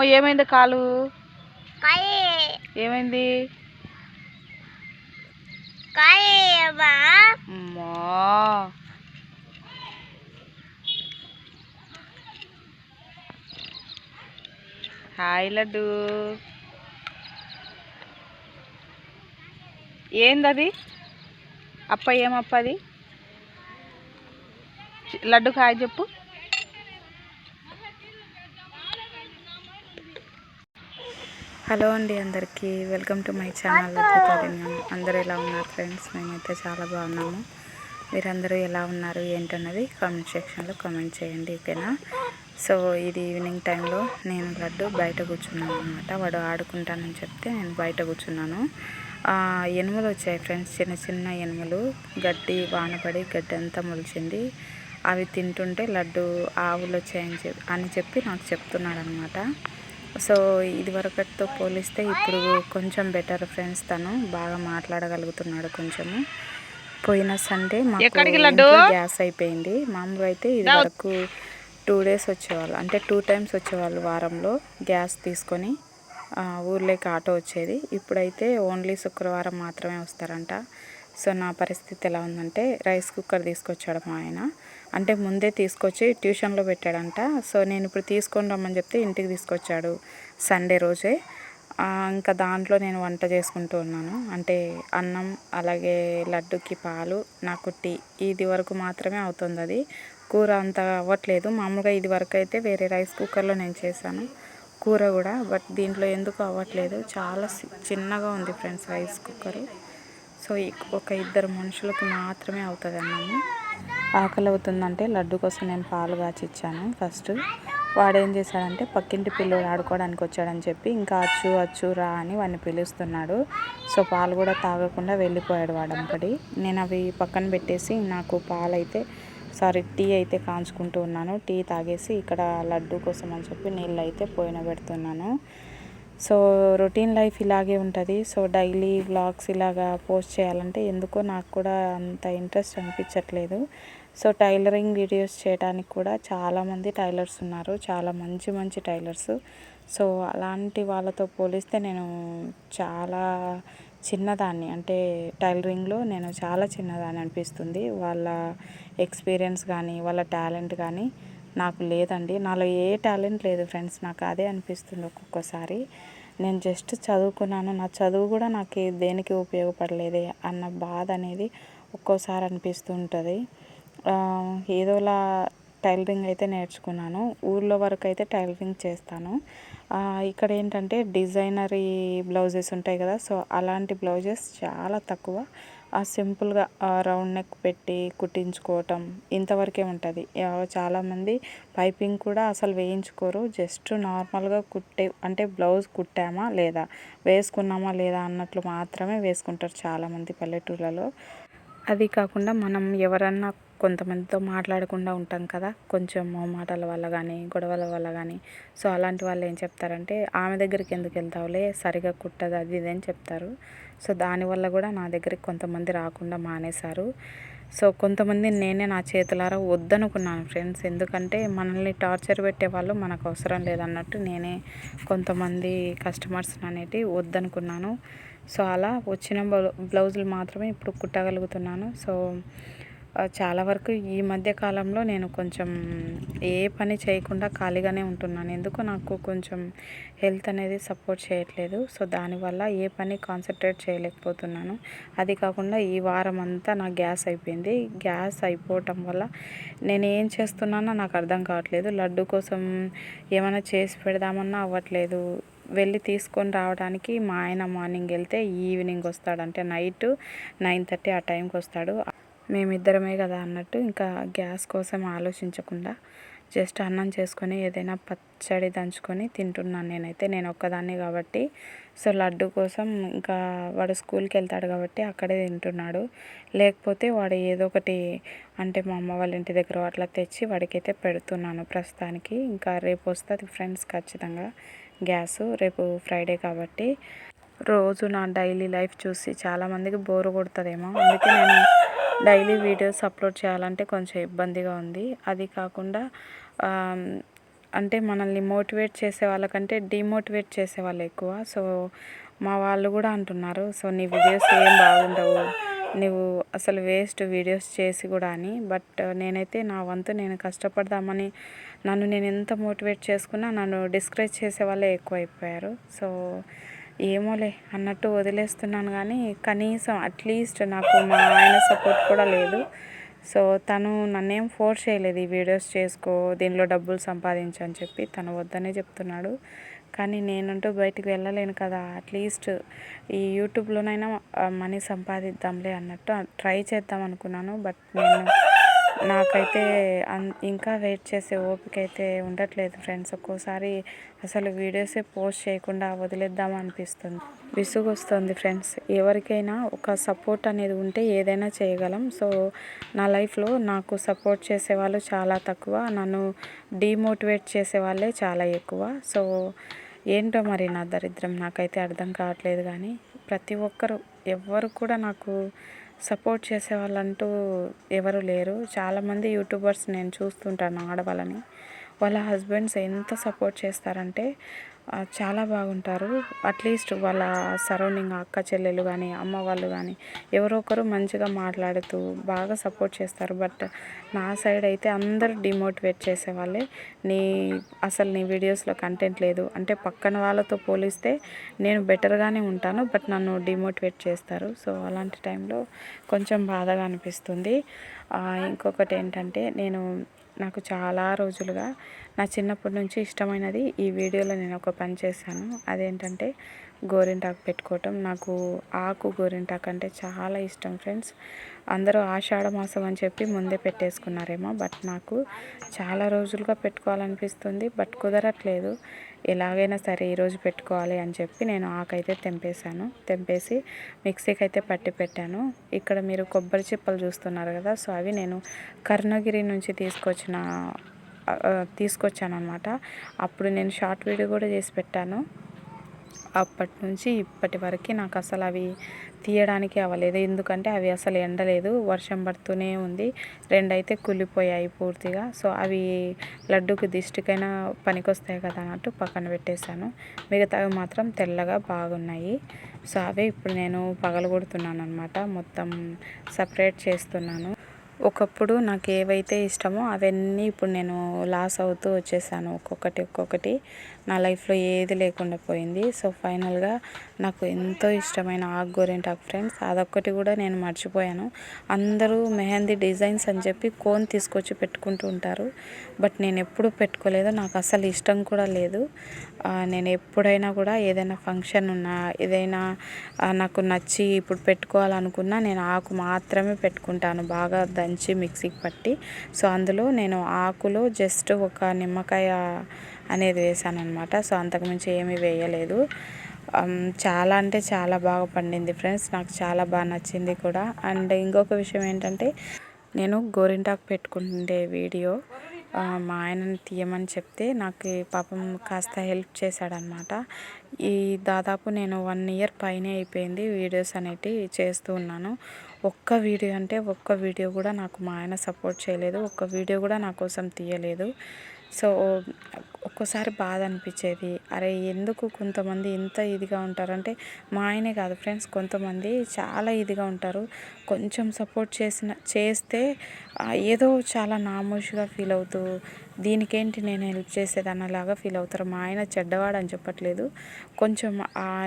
అమ్మో ఏమైంది కాలు? కాయి. ఏమైంది? కాయి అమ్మా. హాయ్ లడ్డు. ఏందది? అప్ప ఏమప్ప అది చి- లడ్డు హాయ్ చెప్పు. హలో అండి అందరికీ. వెల్కమ్ టు మై ఛానల్ అందరూ ఎలా ఉన్నారు ఫ్రెండ్స్? మేమైతే చాలా బాగున్నాము. మీరందరూ ఎలా ఉన్నారు? ఏంటన్నది కామెంట్ సెక్షన్లో కామెంట్ చేయండి ఓకేనా? సో ఇది ఈవినింగ్ టైంలో నేను లడ్డు బయట కూర్చున్నాను అనమాట వాడు ఆడుకుంటానని చెప్తే నేను బయట కూర్చున్నాను. ఎనుములు వచ్చాయి ఫ్రెండ్స్. చిన్న చిన్న ఎనుములు. గడ్డి వానపడి గడ్డి అంతా మొలిచింది. అవి తింటుంటే లడ్డు ఆవులు వచ్చాయని చెప్పి అని చెప్పి నాకు చెప్తున్నాడు అనమాట సో ఇది వరకటితో పోలిస్తే ఇప్పుడు కొంచెం బెటర్ ఫ్రెండ్స్ తను. బాగా మాట్లాడగలుగుతున్నాడు కొంచెము. పోయిన సండే మాకు గ్యాస్ అయిపోయింది. మామూలుగా అయితే ఇది వరకు టూ డేస్ వచ్చేవాళ్ళు. అంటే టూ టైమ్స్ వచ్చేవాళ్ళు వారంలో గ్యాస్ తీసుకొని ఊర్లోకి ఆటో వచ్చేది. ఇప్పుడైతే ఓన్లీ శుక్రవారం మాత్రమే వస్తారంట. సో నా పరిస్థితి ఎలా ఉందంటే రైస్ కుక్కర్ తీసుకొచ్చాడు మా ఆయన. అంటే ముందే తీసుకొచ్చి ట్యూషన్లో పెట్టాడంట. సో నేను ఇప్పుడు తీసుకొని రమ్మని చెప్తే ఇంటికి తీసుకొచ్చాడు సండే రోజే. ఇంకా దాంట్లో నేను వంట చేసుకుంటూ ఉన్నాను. అంటే అన్నం అలాగే లడ్డుకి పాలు నాకు టీ. ఇది వరకు మాత్రమే అవుతుంది అది. కూర అంత అవ్వట్లేదు. మామూలుగా ఇది వరకు అయితే వేరే రైస్ కుక్కర్లో నేను చేశాను. కూర కూడా బట్ దీంట్లో ఎందుకు అవ్వట్లేదు? చాలా సి- చిన్నగా ఉంది ఫ్రెండ్స్ రైస్ కుక్కరు. సో ఒక ఇద్దరు మనుషులకు మాత్రమే అవుతుంది అన్నము ఆకలి అవుతుందంటే లడ్డు కోసం నేను పాలు కాచి ఇచ్చాను ఫస్ట్ వాడు ఏం చేశాడంటే పక్కింటి పిల్లలు ఆడుకోవడానికి వచ్చాడని చెప్పి ఇంకా అచ్చు అచ్చు రా అని వాడిని పిలుస్తున్నాడు. సో పాలు కూడా తాగకుండా వెళ్ళిపోయాడు వాడంపడి నేను అవి పక్కన పెట్టేసి నాకు పాలు అయితే సారీ టీ అయితే కాంచుకుంటూ ఉన్నాను. టీ తాగేసి ఇక్కడ లడ్డు కోసం అని చెప్పి నీళ్ళు అయితే పోయిన పెడుతున్నాను. సో రొటీన్ లైఫ్ ఇలాగే ఉంటుంది. సో డైలీ వ్లాగ్స్ ఇలాగా పోస్ట్ చేయాలంటే ఎందుకో నాకు కూడా అంత ఇంట్రెస్ట్ అనిపించట్లేదు. సో టైలరింగ్ వీడియోస్ చేయడానికి కూడా చాలామంది టైలర్స్ ఉన్నారు. చాలా మంచి మంచి టైలర్స్. సో అలాంటి వాళ్ళతో పోలిస్తే నేను చాలా చిన్నదాన్ని. అంటే టైలరింగ్లో నేను చాలా చిన్నదాన్ని అనిపిస్తుంది. వాళ్ళ ఎక్స్పీరియన్స్ కానీ వాళ్ళ టాలెంట్ కానీ నాకు లేదండి. నాలో ఏ టాలెంట్ లేదు ఫ్రెండ్స్. నాకు అదే అనిపిస్తుంది ఒక్కొక్కసారి. నేను జస్ట్ చదువుకున్నాను. నా చదువు కూడా నాకు దేనికి ఉపయోగపడలేదే అన్న బాధ అనేది ఒక్కోసారి అనిపిస్తూ ఉంటుంది. ఏదోలా టైలరింగ్ అయితే నేర్చుకున్నాను. ఊర్లో వరకు అయితే టైలరింగ్ చేస్తాను. ఇక్కడ ఏంటంటే డిజైనరీ బ్లౌజెస్ ఉంటాయి కదా సో అలాంటి బ్లౌజెస్ చాలా తక్కువ. ఆ సింపుల్గా రౌండ్ నెక్ పెట్టి కుట్టించుకోవటం ఇంతవరకే ఉంటుంది. చాలామంది పైపింగ్ కూడా అసలు వేయించుకోరు. జస్ట్ నార్మల్గా కుట్టే అంటే బ్లౌజ్ కుట్టామా లేదా వేసుకున్నామా లేదా అన్నట్లు మాత్రమే వేసుకుంటారు చాలామంది పల్లెటూర్లలో. అది కాకుండా మనం ఎవరన్నా కొంతమందితో మాట్లాడకుండా ఉంటాం కదా. కొంచెం మాటల వల్ల కానీ గొడవల వల్ల కానీ సో అలాంటి వాళ్ళు ఏం చెప్తారంటే ఆమె దగ్గరికి ఎందుకు వెళ్తావులే? సరిగా కుట్టదు అది ఇది అని చెప్తారు. సో దానివల్ల కూడా నా దగ్గరికి కొంతమంది రాకుండా మానేశారు. సో కొంతమంది నేనే నా చేతులారా వద్దనుకున్నాను ఫ్రెండ్స్. ఎందుకంటే మనల్ని టార్చర్ పెట్టే వాళ్ళు మనకు అవసరం లేదన్నట్టు నేనే కొంతమంది కస్టమర్స్ అనేటి వద్దనుకున్నాను. సో అలా వచ్చిన బ్లౌ- బ్లౌజులు మాత్రమే ఇప్పుడు కుట్టగలుగుతున్నాను. సో చాలా వరకు ఈ మధ్య కాలంలో నేను కొంచెం ఏ పని చేయకుండా ఖాళీగానే ఉంటున్నాను. ఎందుకు నాకు కొంచెం హెల్త్ అనేది సపోర్ట్ చేయట్లేదు. సో దానివల్ల ఏ పని కాన్సన్ట్రేట్ చేయలేకపోతున్నాను. అది కాకుండా ఈ వారం అంతా నా గ్యాస్ అయిపోయింది. గ్యాస్ అయిపోవటం వల్ల నేను ఏం చేస్తున్నానో నాకు అర్థం కావట్లేదు. లడ్డు కోసం ఏమైనా చేసి పెడదామన్నా అవ్వట్లేదు. వెళ్ళి తీసుకొని రావడానికి మా ఆయన మార్నింగ్ వెళ్తే ఈవినింగ్ వస్తాడు అంటే నైట్ నైన్ థర్టీ ఆ టైంకి వస్తాడు. మేమిద్దరమే కదా అన్నట్టు ఇంకా గ్యాస్ కోసం ఆలోచించకుండా జస్ట్ అన్నం చేసుకొని ఏదైనా పచ్చడి దంచుకొని తింటున్నాను నేనైతే. నేను ఒక్కదాన్ని కాబట్టి. సో లడ్డు కోసం ఇంకా వాడు స్కూల్కి వెళ్తాడు కాబట్టి అక్కడే తింటున్నాడు. లేకపోతే వాడు ఏదో ఒకటి అంటే మా అమ్మ వాళ్ళ ఇంటి దగ్గర అట్లా తెచ్చి వాడికైతే పెడుతున్నాను ప్రస్తుతానికి. ఇంకా రేపు వస్తుంది ఫ్రెండ్స్ ఖచ్చితంగా గ్యాస్. రేపు ఫ్రైడే కాబట్టి రోజు నా డైలీ లైఫ్ చూసి చాలామందికి బోర్ కొడుతుందేమో. అందుకే నేను డైలీ వీడియోస్ అప్లోడ్ చేయాలంటే కొంచెం ఇబ్బందిగా ఉంది. అది కాకుండా అంటే మనల్ని మోటివేట్ చేసే వాళ్ళకంటే డిమోటివేట్ చేసే వాళ్ళు ఎక్కువ. సో మా వాళ్ళు కూడా అంటున్నారు సో నీ వీడియోస్ ఏం బాగుండవు. నువ్వు అసలు వేస్ట్ వీడియోస్ చేసి కూడా అని. బట్ నేనైతే నా వంతు నేను కష్టపడదామని నన్ను నేను ఎంత మోటివేట్ చేసుకున్నా నన్ను డిస్కరేజ్ చేసే వాళ్ళే ఎక్కువైపోయారు. సో ఏమోలే అన్నట్టు వదిలేస్తున్నాను కానీ కనీసం అట్లీస్ట్ నాకు మా ఆయన సపోర్ట్ కూడా లేదు. సో తను నన్నేం ఫోర్స్ చేయలేదు ఈ వీడియోస్ చేసుకో దీనిలో డబ్బులు సంపాదించు అని చెప్పి తను వద్దనే చెప్తున్నాడు. కానీ నేనంటూ బయటికి వెళ్ళలేను కదా అట్లీస్ట్ ఈ యూట్యూబ్లోనైనా మనీ సంపాదిద్దాంలే అన్నట్టు ట్రై చేద్దాం అనుకున్నాను. బట్ నేను నాకైతే అన్ ఇంకా వెయిట్ చేసే ఓపిక అయితే ఉండట్లేదు ఫ్రెండ్స్. ఒక్కోసారి అసలు వీడియోసే పోస్ట్ చేయకుండా వదిలేద్దాం అనిపిస్తుంది. విసుగు వస్తుంది ఫ్రెండ్స్. ఎవరికైనా ఒక సపోర్ట్ అనేది ఉంటే ఏదైనా చేయగలం. సో నా లైఫ్లో నాకు సపోర్ట్ చేసే వాళ్ళు చాలా తక్కువ. నన్ను డీమోటివేట్ చేసే వాళ్ళే చాలా ఎక్కువ. సో ఏంటో మరి నా దరిద్రం. నాకైతే అర్థం కావట్లేదు కానీ ప్రతి ఒక్కరు ఎవ్వరు కూడా నాకు సపోర్ట్ చేసే వాళ్ళంటూ ఎవరు లేరు. చాలామంది యూట్యూబర్స్ నేను చూస్తుంటాను ఆడవాళ్ళని. వాళ్ళ హస్బెండ్స్ ఎంత సపోర్ట్ చేస్తారంటే చాలా బాగుంటారు. అట్లీస్ట్ వాళ్ళ సరౌండింగ్ అక్క చెల్లెలు కానీ అమ్మ వాళ్ళు కానీ ఎవరో ఒకరు మంచిగా మాట్లాడుతూ బాగా సపోర్ట్ చేస్తారు. బట్ నా సైడ్ అయితే అందరు డిమోటివేట్ చేసేవాళ్ళే. నీ అసలు నీ వీడియోస్లో కంటెంట్ లేదు. అంటే పక్కన వాళ్ళతో పోలిస్తే నేను బెటర్గానే ఉంటాను బట్ నన్ను డిమోటివేట్ చేస్తారు. సో అలాంటి టైంలో కొంచెం బాధగా అనిపిస్తుంది. ఇంకొకటి ఏంటంటే నేను నాకు చాలా రోజులుగా నా చిన్నప్పటి నుంచి ఇష్టమైనది ఈ వీడియోలో నేను ఒక పని చేశాను. అదేంటంటే గోరింటాకు పెట్టుకోవటం. నాకు ఆకు గోరింటాకు అంటే చాలా ఇష్టం ఫ్రెండ్స్. అందరూ ఆషాఢ మాసం అని చెప్పి ముందే పెట్టేసుకున్నారేమో బట్ నాకు చాలా రోజులుగా పెట్టుకోవాలనిపిస్తుంది బట్ కుదరట్లేదు. ఎలాగైనా సరే ఈరోజు పెట్టుకోవాలి అని చెప్పి నేను ఆకైతే తెంపేశాను. తెంపేసి మిక్సీకి అయితే పట్టి పెట్టాను. ఇక్కడ మీరు కొబ్బరి చిప్పలు చూస్తున్నారు కదా సో అవి నేను కర్ణగిరి నుంచి తీసుకొచ్చిన తీసుకొచ్చాను అనమాట అప్పుడు నేను షార్ట్ వీడియో కూడా చేసి పెట్టాను. అప్పటి నుంచి ఇప్పటి వరకు నాకు అసలు అవి తీయడానికి అవ్వలేదు. ఎందుకంటే అవి అసలు ఎండలేదు. వర్షం పడుతూనే ఉంది. రెండైతే కుళ్ళిపోయాయి పూర్తిగా. సో అవి లడ్డుకి దిష్టికైనా పనికొస్తాయి కదా అన్నట్టు పక్కన పెట్టేశాను. మిగతావి మాత్రం తెల్లగా బాగున్నాయి. సో అవే ఇప్పుడు నేను పగలగొడుతున్నాను అనమాట మొత్తం సపరేట్ చేస్తున్నాను. ఒకప్పుడు నాకు ఏవైతే ఇష్టమో అవన్నీ ఇప్పుడు నేను లాస్ అవుతూ వచ్చేసాను ఒక్కొక్కటి ఒక్కొక్కటి. నా లైఫ్లో ఏది లేకుండా పోయింది. సో ఫైనల్గా నాకు ఎంతో ఇష్టమైన ఆకు గోరింటాకు ఫ్రెండ్స్ అదొక్కటి కూడా నేను మర్చిపోయాను. అందరూ మెహందీ డిజైన్స్ అని చెప్పి కోన్ తీసుకొచ్చి పెట్టుకుంటూ ఉంటారు. బట్ నేను ఎప్పుడు పెట్టుకోలేదు నాకు అసలు ఇష్టం కూడా లేదు. నేను ఎప్పుడైనా కూడా ఏదైనా ఫంక్షన్ ఉన్నా ఏదైనా నాకు నచ్చి ఇప్పుడు పెట్టుకోవాలనుకున్నా నేను ఆకు మాత్రమే పెట్టుకుంటాను బాగా దంచి మిక్సీకి పట్టి. సో అందులో నేను ఆకులో జస్ట్ ఒక నిమ్మకాయ అనేది వేసాను అనమాట సో అంతకుమించి ఏమీ వేయలేదు. చాలా అంటే చాలా బాగా పండింది ఫ్రెండ్స్. నాకు చాలా బాగా నచ్చింది కూడా. అండ్ ఇంకొక విషయం ఏంటంటే నేను గోరింటాకు పెట్టుకుంటుండే వీడియో మా ఆయనని తీయమని చెప్తే నాకు పాపం కాస్త హెల్ప్ చేశాడనమాట ఈ దాదాపు నేను వన్ ఇయర్ పైనే అయిపోయింది వీడియోస్ అనేటివి చేస్తూ ఉన్నాను. ఒక్క వీడియో అంటే ఒక్క వీడియో కూడా నాకు మా ఆయన సపోర్ట్ చేయలేదు. ఒక్క వీడియో కూడా నా కోసం తీయలేదు. సో ఒక్కోసారి బాధ అనిపించేది అరే ఎందుకు కొంతమంది ఇంత ఇదిగా ఉంటారంటే మా ఆయనే కాదు ఫ్రెండ్స్ కొంతమంది చాలా ఇదిగా ఉంటారు. కొంచెం సపోర్ట్ చేసిన చేస్తే ఏదో చాలా నామోషిగా ఫీల్ అవుతూ దీనికేంటి నేను హెల్ప్ చేసేదన్నలాగా ఫీల్ అవుతారు. మా ఆయన చెడ్డవాడు అని చెప్పట్లేదు. కొంచెం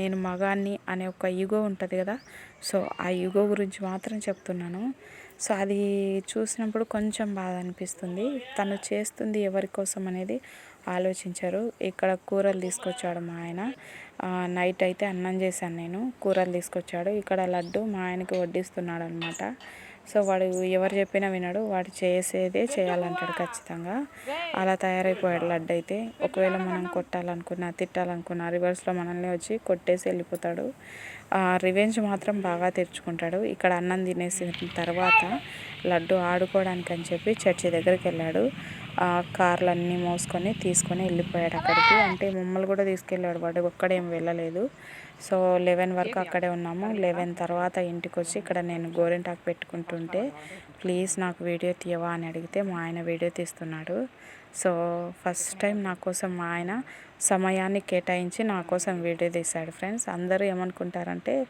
నేను మగాన్ని అనే ఒక యుగో ఉంటుంది కదా. సో ఆ యుగో గురించి మాత్రం చెప్తున్నాను. సో అది చూసినప్పుడు కొంచెం బాధ అనిపిస్తుంది తను చేస్తుంది ఎవరి కోసం అనేది ఆలోచించారు. ఇక్కడ కూరలు తీసుకొచ్చాడు మా ఆయన. నైట్ అయితే అన్నం చేశాను నేను. కూరలు తీసుకొచ్చాడు. ఇక్కడ లడ్డు మా ఆయనకి వడ్డిస్తున్నాడు అనమాట సో వాడు ఎవరు చెప్పినా వినడు. వాడు చేసేదే చేయాలంటాడు ఖచ్చితంగా. అలా తయారైపోయాడు లడ్డు అయితే. ఒకవేళ మనం కొట్టాలనుకున్నా తిట్టాలనుకున్నా రివర్స్లో మనల్ని వచ్చి కొట్టేసి వెళ్ళిపోతాడు. రివెంజ్ మాత్రం బాగా తెచ్చుకుంటాడు. ఇక్కడ అన్నం తినేసిన తర్వాత లడ్డు ఆడుకోవడానికి అని చెప్పి చర్చి దగ్గరికి వెళ్ళాడు. కార్లు అన్నీ మోసుకొని తీసుకొని వెళ్ళిపోయాడు అక్కడికి. అంటే మమ్మల్ని కూడా తీసుకెళ్ళాడు వాడు. ఒక్కడేం వెళ్ళలేదు. సో లెవెన్ వరకు అక్కడే ఉన్నాము. లెవెన్ తర్వాత ఇంటికి వచ్చి ఇక్కడ నేను గోరింటాకు పెట్టుకుంటుంటే ప్లీజ్ నాకు వీడియో తీయవా? అని అడిగితే మా ఆయన వీడియో తీస్తున్నాడు. సో ఫస్ట్ టైం నా కోసం మా ఆయన సమయాన్ని కేటాయించి నా కోసం వీడియో తీశాడు ఫ్రెండ్స్. అందరూ ఏమనుకుంటారంటే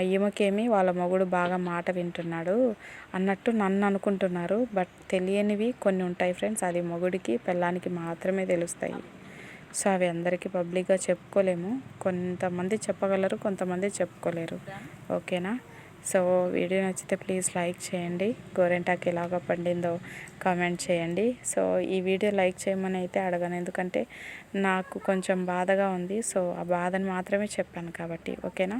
ఈమెకేమి వాళ్ళ మొగుడు బాగా మాట వింటున్నాడు అన్నట్టు నన్ను అనుకుంటున్నారు. బట్ తెలియనివి కొన్ని ఉంటాయి ఫ్రెండ్స్. అది మొగుడికి పెళ్ళానికి మాత్రమే తెలుస్తాయి. సో అవి అందరికీ పబ్లిక్గా చెప్పుకోలేము. కొంతమంది చెప్పగలరు కొంతమంది చెప్పుకోలేరు. ఓకేనా? సో వీడియో నచ్చితే ప్లీజ్ లైక్ చేయండి. గోరెంటాకి ఎలాగ పండిందో కామెంట్ చేయండి. సో ఈ వీడియో లైక్ చేయమని అయితే అడగను. ఎందుకంటే నాకు కొంచెం బాధగా ఉంది. సో ఆ బాధను మాత్రమే చెప్పాను కాబట్టి. ఓకేనా?